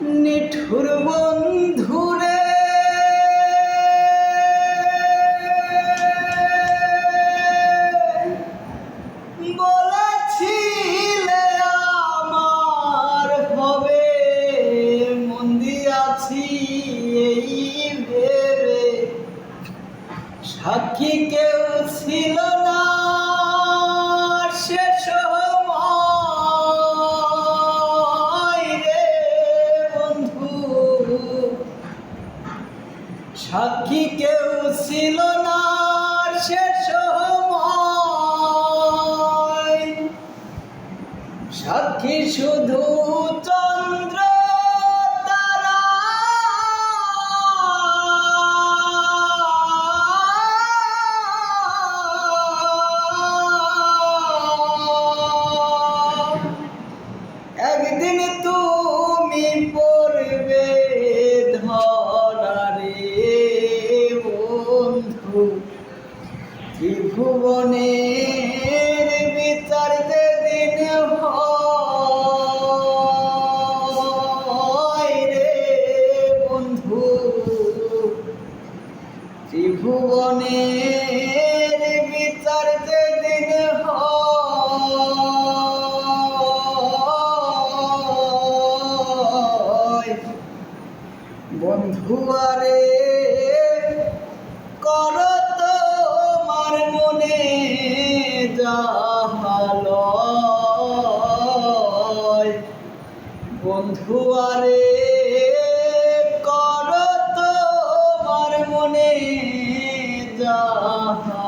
নিঠুর বন্ধুরে। বলেছিলে আমার হবে মন্দি আছি এই ভেবে। সাক্ষী কেউ ছিল না। সাক্ষী কেউ ছিল না শেষ সাক্ষী শুধু চন্দ্র ত্রিভুবনের বিচার হয় রে বন্ধু। ত্রিভুবনের বিচার হয়। বন্ধু আরে কর বন্ধু আরে কর তোমার মনে যাহা